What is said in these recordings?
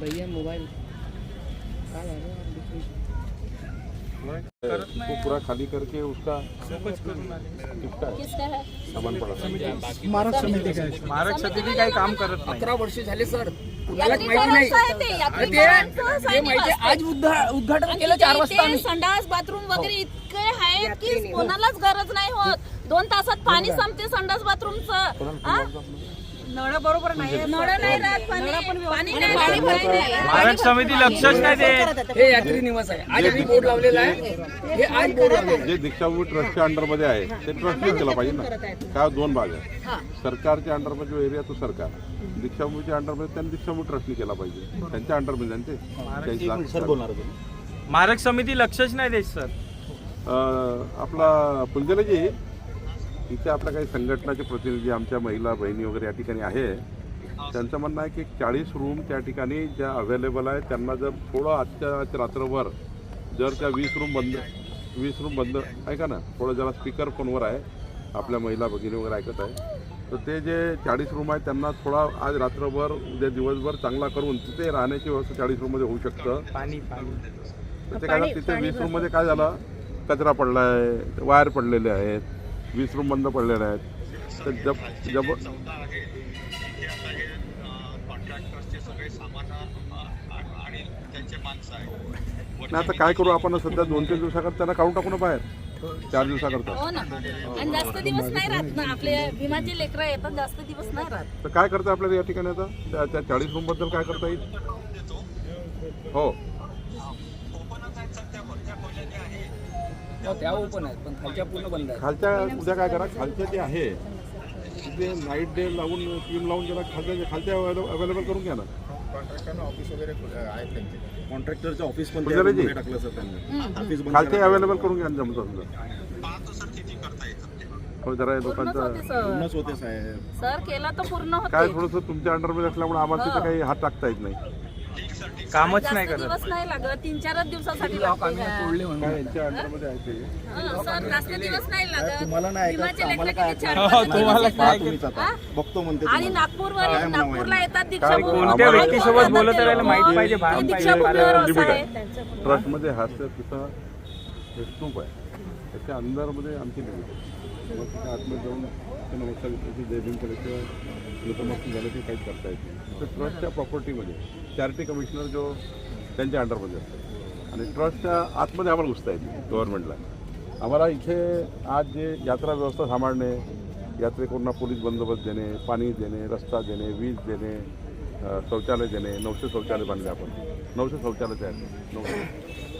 भैया मोबाइल काय झालं उसको पूरा खाली करके उसका है? सामान पड़ा महाराज समिती. काही काम करत नाही. अकरा वर्ष झाले सर. कुणालाच माहिती नाही. आज उद्घा- उद्घाटन केलं चार वाजता संडास बाथरूम वगैरे इतके आहेत की कोणालाच गरज नाही होत. दोन तासात पाणी संपते संडास बाथरूमचं. नळ बरोबर नाही नळ नाही राहत पाणी पाणी नाही पाणी भरायला नाही. महाराज समिती लक्षच नाही देत. हे यात्री निवास आहे. आज आम्ही बोर्ड लावलेला आहे. हे आज बोर्ड लावलेला. जे दीक्षाभूमी ट्रस्टच्या अंडरमध्ये आहे ते ट्रस्टने केलं पाहिजे ना. काय दोन भाग आहे सरकारच्या अंडरमध्ये जो एरिया तो सरकार. दीक्षाभूमीच्या अंडरमध्ये त्यांनी दीक्षाभूमी ट्रस्टने केला पाहिजे. त्यांच्या अंडरमध्ये आहे ना ते. चाळीस लाख महाराज समिती लक्षच नाही देत सर. आपला पुंजलेजी इथे आपल्या काही संघटनाचे प्रतिनिधी आमच्या महिला बहिणी वगैरे या ठिकाणी आहे. त्यांचं म्हणणं आहे की चाळीस रूम त्या ठिकाणी ज्या अवेलेबल आहे त्यांना जर थोडं आजच्या आज रात्रभर जर त्या वीस रूम बंद वीस रूम बंद ऐका ना थोडं जरा स्पीकर फोनवर आहे आपल्या महिला भगिनी वगैरे ऐकत आहे. तर ते जे चाळीस रूम आहे त्यांना थोडा आज रात्रभर उद्या दिवसभर चांगला करून तिथे राहण्याची व्यवस्था चाळीस रूममध्ये होऊ शकतं. पाणी ते काय तिथे वीस रूममध्ये काय झालं? कचरा पडला आहे वायर पडलेले आहेत. वीस रूम बंद पडलेले आहेत. तर जब जब नाही आता काय करू आपण? सध्या दोन तीन दिवसाकरता त्यांना काढून टाकू ना बाहेर. चार दिवसाकरता. हो ना. आणि जास्त दिवस नाही राहत ना. आपले भीमाचे लेकरं येतात जास्त दिवस नाही राहत. तर काय करता आपल्याला या ठिकाणी आता? त्या त्या चाळीस रूमबद्दल काय करता येईल? हो. त्या ओपन आहेत पण खालच्या पूर्ण बंद आहेत. खालच्या उद्या काय करा खालच्या जे आहे तिथे नाईट डे लावून टीम लावून जरा खालच्या खालच्या अवेलेबल करून घ्या ना. ऑफिस वगैरे आहेत त्यांचे? कॉन्ट्रॅक्टरचं ऑफिस पण. टाकलं सर त्यांनी. ऑफिस बंद खालचे अवेलेबल करून घ्या ना जमतं समजा. हो जरा हे लोकांचं सर. पूर्णच होते साहेब. सर केला तर पूर्ण काय थोडंसं तुमच्या अंडरमध्ये असल्यामुळे आम्हाला तिथे काही हात टाकता येत नाही. कामच जास्त नाही करत. दिवस नाही लागत तीन चारच दिवसासाठी लागते आम्ही का? तोडले म्हणून. काय यांच्या अंडरमध्ये आहे ते? हं, सर जास्त दिवस नाही लागत. तुम्हाला नाही ऐकायचं, भीमाचे आम्हाला लेकरं काय किती चार हो, पाच तुम्हाला दिवस काय येतात. तुम्हीच आता. हा? बघतो म्हणते आणि तुम्हाला. नागपूरवर काय म्हणावं नागपूरला येतात दीक्षाभूमी कोणत्या व्यक्तीसोबत बोलत राहायला माहीत पाहिजे भान पाहिजे दीक्षाभूमीवर लिमिट असं आहे. ट्रस्टमध्ये हास्य तिथं हे आहे. त्याच्या अंदरमध्ये आमची लिमिट आहे. मग तिथे आतमध्ये जाऊन ते नमस्कार विष्णूची जय भीम केल्याशिवाय नतमस्तक झालं की काहीच करता येत नाही. तर ट्रस्टच्या प्रॉपर्टीमध्ये चॅरिटी कमिशनर जो त्यांच्या अंडरमध्ये असतो. आणि ट्रस्टच्या आतमध्ये आम्हाला घुसता येते गव्हर्नमेंटला आम्हाला इथे आज जे यात्रा व्यवस्था सांभाळणे यात्रेकरूंना पोलीस बंदोबस्त देणे पाणी देणे रस्ता देणे वीज देणे शौचालय देणे नऊशे शौचालय बांधले आपण. नऊशे शौचालय तयार. नऊशे.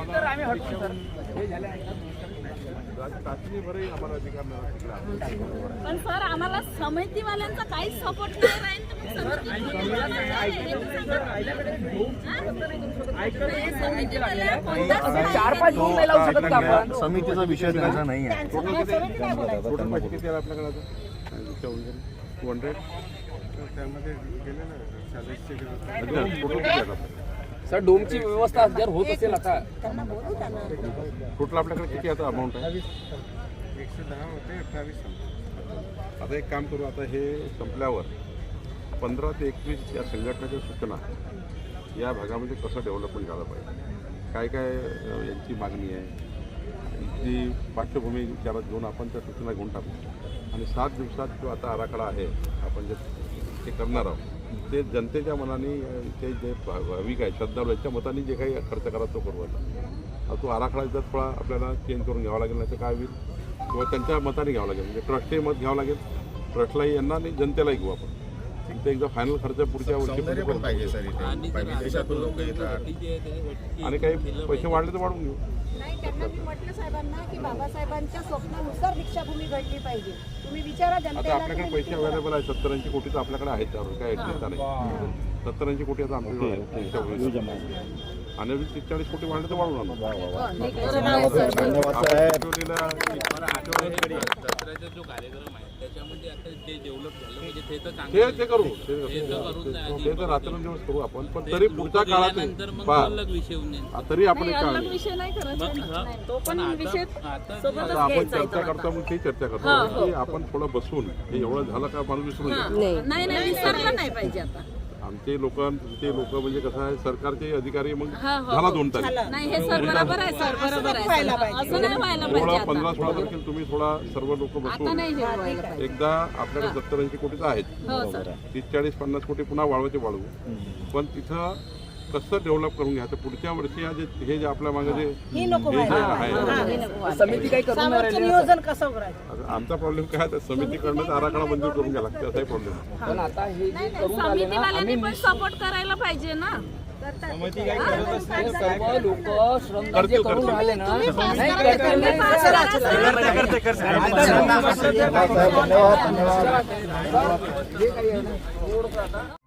आहे. पण सर आम्हाला समितीवाल्यांचा काहीच सपोर्ट नाही राहील. हे. चार पाच लावू शकत का आपण. समितीचा विषय त्यांचा नाही आहे. टोटल किती आपल्याकडे आता? हंड्रेड त्यामध्ये गेले ना टोटल किती आहे आता सर डोमची व्यवस्था जर होत असेल आता. टोटल आपल्याकडे किती आता अमाऊंट आहे? एकशे दहा होते अठ्ठावीस आता एक काम करू आता हे संपल्यावर पंधरा ते एकवीस या संघटनेच्या सूचना या भागामध्ये कसं डेव्हलपमेंट झालं पाहिजे? काय काय यांची मागणी आहे? इथली पार्श्वभूमी विचारात घेऊन आपण त्या सूचना घेऊन टाकू. आणि सात दिवसात जो आता आराखडा आहे आपण जे ते करणार आहोत ते जनतेच्या मनाने ते जे भाविक आहे श्रद्धाळू यांच्या मताने जे काही खर्च करा तो करू आता. तो आराखडा जर थोडा आपल्याला चेंज करून घ्यावा लागेल नाही तर काय होईल? किंवा त्यांच्या मताने घ्यावं लागेल. म्हणजे ट्रस्टही मत घ्यावं लागेल. ट्रस्टलाही यांना आणि जनतेलाही घेऊ आपण. ते एकदा फायनल खर्च पुढच्या सौंदर्य पण पाहिजे वर्षी सर इथे. परदेशातून लोक येतात. आणि काही पैसे वाढले तर वाढून घेऊ. नाही त्यांना मी म्हटलं साहेबांना की बाबासाहेबांच्या स्वप्नानुसार दीक्षाभूमी घडली पाहिजे. तुम्ही विचारा आता आपल्याकडे पैसे अवेलेबल आहे सत्तर ऐंशी कोटी तर आपल्याकडे आहेत त्यावर काय नाही. सत्तर ऐंशी कोटी आता आमच्याकडे तीस चाळीस कोटी वाढले तर वाढून दसऱ्याचा जो कार्यक्रम आहे त्याच्यामध्ये आता जे डेव्हलप झालं म्हणजे ते तर ते चांगलं ते करू. ते ते तर करून ते तर रात्रंदिवस करू आपण. पण तरी पुढच्या काळात मग पहा, तो अलग विषय होऊन जाईल. तरी आपण एक अलग काम विषय नाही करायचा मग ना. हा, तो पण पण विषय आता आता सोबतच आता आपण घ्यायचा चर्चा करतो मग ती चर्चा हो, करतो की आपण थोडं बसून हे एवढं झालं का माणूस विसरून हा. नाही विसरलं नाही पाहिजे आता. आमचे लोक ते लोक म्हणजे कसं आहे सरकारचे अधिकारी मग हा, झाला हो. दोन तारीख नाही हे सर बरोबर आहे सर बरोबर आहे असं नाही व्हायला पाहिजे थोडा आता. पंधरा सोळा तारखेला तुम्ही थोडा सर्व लोक आता बसून नाही हे व्हायला पाहिजे. एकदा आपल्याकडे सत्तर ऐंशी कोटीचं आहेत. हो सर. तीस चाळीस पन्नास कोटी पुन्हा वाढवायचे वाढवू पण तिथं कसं डेव्हलप करून घ्यायचं? पुढच्या वर्षी हा जे हे जे आपल्या मागे जे हे. जे आहे. समिती करून असं. आता आमचा प्रॉब्लेम काय आहे, तर समिती करण्याचा आराखडा मंजूर करून घ्या लागते असाही प्रॉब्लेम आहे पण आता हे जे करून राहिले ना समितीवाल्यांनी पण सपोर्ट करायला पाहिजे ना. समिती काही करतच नाही. हे सर्व लोक श्रमदान जे करतील, करून करतील. राहिले ना नाही तुम्ही करतील.